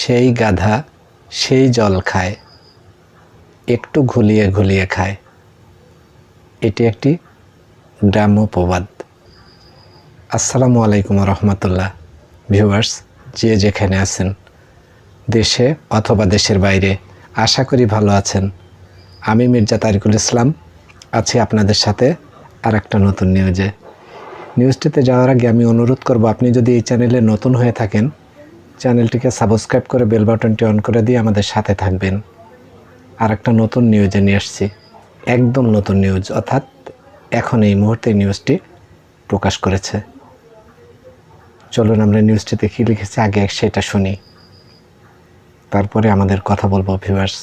সেই গাধা সেই জল খায় একটু ঘুলিয়ে ঘুলিয়ে খায়। এটি একটি গ্রাম্য প্রবাদ আসসালামু আলাইকুম রহমতুল্লাহ। ভিউয়ার্স যে যেখানে আছেন, দেশে অথবা দেশের বাইরে, আশা করি ভালো আছেন। আমি মির্জা তারিকুল ইসলাম, আছি আপনাদের সাথে আর একটা নতুন নিউজে। নিউজটিতে যাওয়ার আগে আমি অনুরোধ করব, আপনি যদি এই চ্যানেলে নতুন হয়ে থাকেন, চ্যানেলটিকে সাবস্ক্রাইব করে বেল বাটনটি অন করে দিয়ে আমাদের সাথে থাকবেন। আর একটা নতুন নিউজে নিয়ে আসছি। একদম নতুন নিউজ, অর্থাৎ এখন এই মুহূর্তে নিউজটি প্রকাশ করেছে। চলুন আমরা নিউজটিতে কী লিখেছি, আগে সেটা শুনি। তারপরে আমাদের কথা বলব ভিউয়ার্স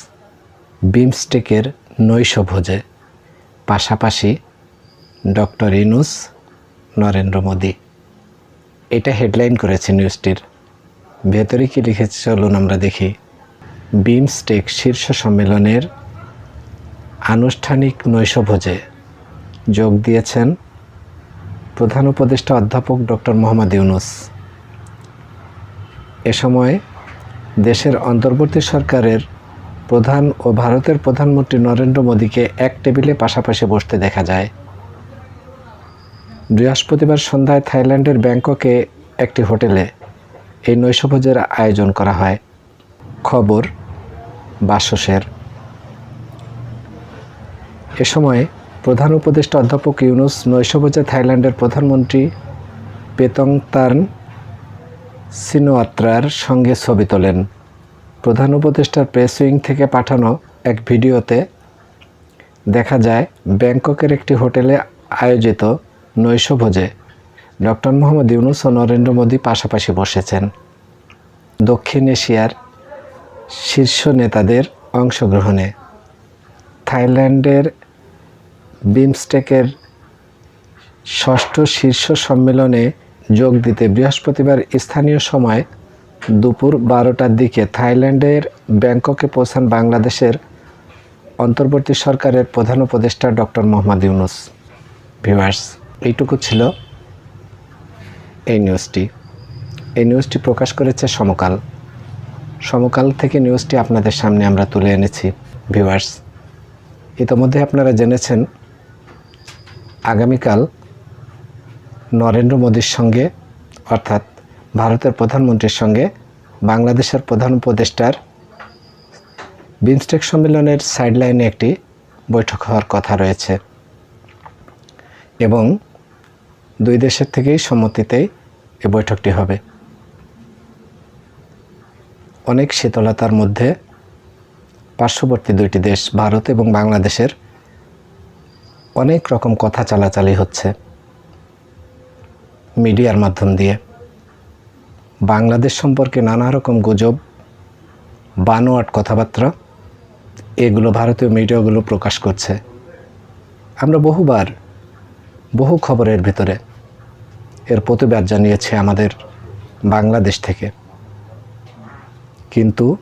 বিমস্টেকের নৈশ ভোজে পাশাপাশি ডক্টর ইনুস, নরেন্দ্র মোদী। এটা হেডলাইন করেছে নিউজটির ভেতরে কী লিখেছে, চলুন আমরা দেখি। বিমস্টেক শীর্ষ সম্মেলনের আনুষ্ঠানিক নৈশভোজে যোগ দিয়েছেন প্রধান উপদেষ্টা অধ্যাপক ডক্টর মোহাম্মদ ইউনুস। এ সময় দেশের অন্তর্বর্তী সরকারের প্রধান ও ভারতের প্রধানমন্ত্রী নরেন্দ্র মোদীকে এক টেবিলে পাশাপাশি বসতে দেখা যায়। বৃহস্পতিবার সন্ধ্যায় থাইল্যান্ডের ব্যাংককে একটি হোটেলে এই নৈশভোজের আয়োজন করা হয়। খবর, বাসসের। এ সময় প্রধান উপদেষ্টা অধ্যাপক ইউনুস নৈশভোজে থাইল্যান্ডের প্রধানমন্ত্রী পেতং তার্ন সিনোয়াত্রার সঙ্গে ছবি তোলেন। প্রধান উপদেষ্টার প্রেস উইং থেকে পাঠানো এক ভিডিওতে দেখা যায়, ব্যাংককের একটি হোটেলে আয়োজিত নৈশভোজে ডক্টর মোহাম্মদ ইউনুস ও নরেন্দ্র মোদী পাশাপাশি বসেছেন। দক্ষিণ এশিয়ার শীর্ষ নেতাদের অংশগ্রহণে। থাইল্যান্ডের বিমস্টেকের ষষ্ঠ শীর্ষ সম্মেলনে যোগ দিতে বৃহস্পতিবার স্থানীয় সময় দুপুর বারোটার দিকে থাইল্যান্ডের ব্যাংককে পৌঁছান বাংলাদেশের অন্তর্বর্তী সরকারের প্রধান উপদেষ্টা ডক্টর মোহাম্মদ ইউনুস। ভিউয়ার্স, এইটুকু ছিল এই নিউজটি। এই নিউজটি প্রকাশ করেছে সমকাল। সমকাল থেকে নিউজটি আপনাদের সামনে আমরা তুলে এনেছি। ভিউয়ার্স, ইতোমধ্যে আপনারা জেনেছেন আগামীকাল নরেন্দ্র মোদীর সঙ্গে, অর্থাৎ ভারতের প্রধানমন্ত্রীর সঙ্গে বাংলাদেশের প্রধান উপদেষ্টার বিমস্টেক সম্মেলনের সাইডলাইনে একটি বৈঠক হওয়ার কথা রয়েছে এবং দুই দেশের থেকেই সম্মতিতেই এ বৈঠকটি হবে। অনেক শীতলতার মধ্যে পার্শ্ববর্তী দুইটি দেশ, ভারত এবং বাংলাদেশের অনেক রকম কথা চালাচালি হচ্ছে। মিডিয়ার মাধ্যম দিয়ে। বাংলাদেশ সম্পর্কে নানা রকম গুজব, বানোয়াট কথাবার্তা, এগুলো ভারতীয় মিডিয়াগুলো প্রকাশ করছে। আমরা বহুবার বহু খবরের ভিতরে এর প্রতিবাদ জানিয়েছে আমাদের বাংলাদেশ থেকে। কিন্তু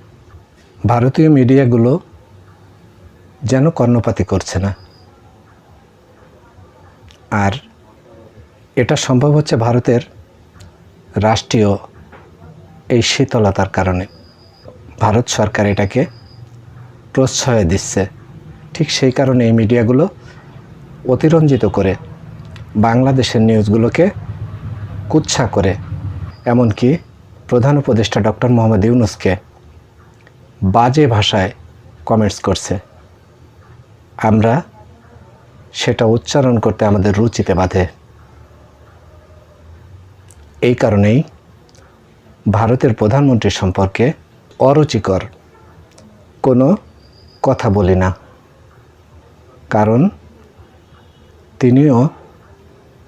ভারতীয় মিডিয়াগুলো যেন কর্ণপাতি করছে না। আর এটা সম্ভব হচ্ছে ভারতের রাষ্ট্রীয় এই শীতলতার কারণে। ভারত সরকার এটাকে প্রশ্রয় দিচ্ছে। ঠিক সেই কারণে এই মিডিয়াগুলো অতিরঞ্জিত করে বাংলাদেশের নিউজগুলোকে কুচ্ছা করে, এমনকি প্রধান উপদেষ্টা ডক্টর মোহাম্মদ ইউনুসকে বাজে ভাষায় কমেন্টস করছে। আমরা সেটা উচ্চারণ করতে আমাদের রুচিতে বাঁধে। এই কারণেই ভারতের প্রধানমন্ত্রী সম্পর্কে অরুচিকর কোনো কথা বলি না। কারণ তিনিও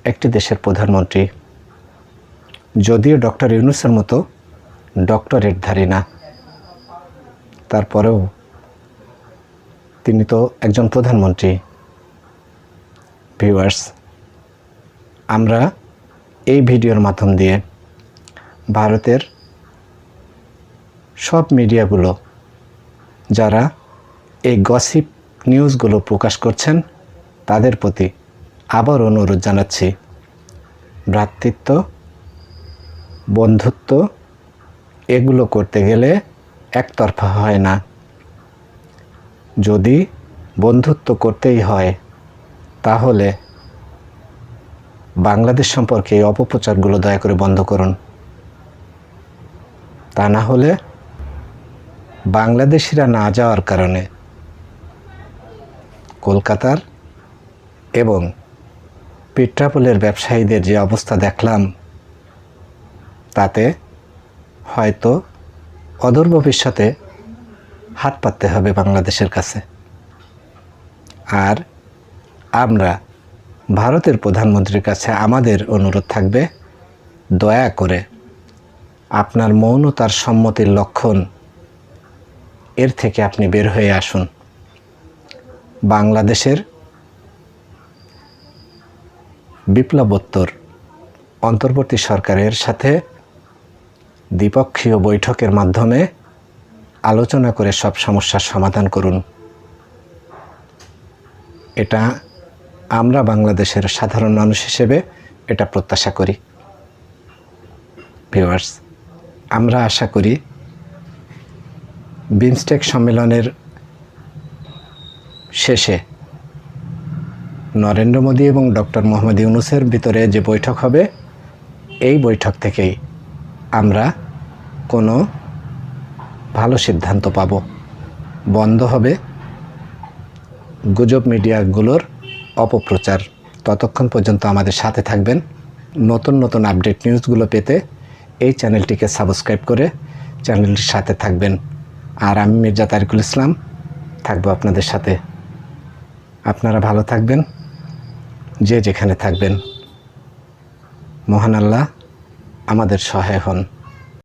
একটি দেশের প্রধানমন্ত্রী। যদিও ডক্টর ইউনুসের মতো ডক্টরেট ডক্টরেটধারী না। তারপরেও তিনি তো একজন প্রধানমন্ত্রী। ভিউয়ার্স আমরা এই ভিডিওর মাধ্যম দিয়ে ভারতের সব মিডিয়াগুলো, যারা এই গসিপ নিউজগুলো প্রকাশ করছেন, তাদের প্রতি আবার অনুরোধ জানাচ্ছি, ভ্রাতৃত্ব, বন্ধুত্ব, এগুলো করতে গেলে একতরফা হয় না। যদি বন্ধুত্ব করতেই হয় তাহলে বাংলাদেশ সম্পর্কে এই অপপ্রচারগুলো দয়া করে বন্ধ করুন। তা না হলে বাংলাদেশিরা না যাওয়ার কারণে কলকাতার এবং পেট্রাপোলের ব্যবসায়ীদের যে অবস্থা দেখলাম, তাতে হয়তো অদূর ভবিষ্যতে হাত পাততে হবে বাংলাদেশের কাছে। আর আমরা ভারতের প্রধানমন্ত্রীর কাছে আমাদের অনুরোধ থাকবে, দয়া করে আপনার মৌনতার সম্মতির লক্ষণ এর থেকে আপনি বের হয়ে আসুন। বাংলাদেশের বিপ্লবোত্তর অন্তর্বর্তী সরকারের সাথে দ্বিপক্ষীয় বৈঠকের মাধ্যমে আলোচনা করে সব সমস্যার সমাধান করুন। এটা আমরা বাংলাদেশের সাধারণ মানুষ হিসেবে এটা প্রত্যাশা করি। ভিউয়ার্স, আমরা আশা করি বিমস্টেক সম্মেলনের শেষে নরেন্দ্র মোদী এবং ডক্টর মোহাম্মদ ইউনুসের ভিতরে যে বৈঠক হবে, এই বৈঠক থেকেই আমরা কোনো ভালো সিদ্ধান্ত পাব। বন্ধ হবে গুজব মিডিয়াগুলোর অপপ্রচার। ততক্ষণ পর্যন্ত আমাদের সাথে থাকবেন। নতুন নতুন আপডেট নিউজগুলো পেতে এই চ্যানেলটিকে সাবস্ক্রাইব করে চ্যানেলটির সাথে থাকবেন। আর আমি মির্জা তারিকুল ইসলাম, থাকব আপনাদের সাথে। আপনারা ভালো থাকবেন, যে যেখানে থাকবেন। মহান আল্লাহ আমাদের সহায় হন।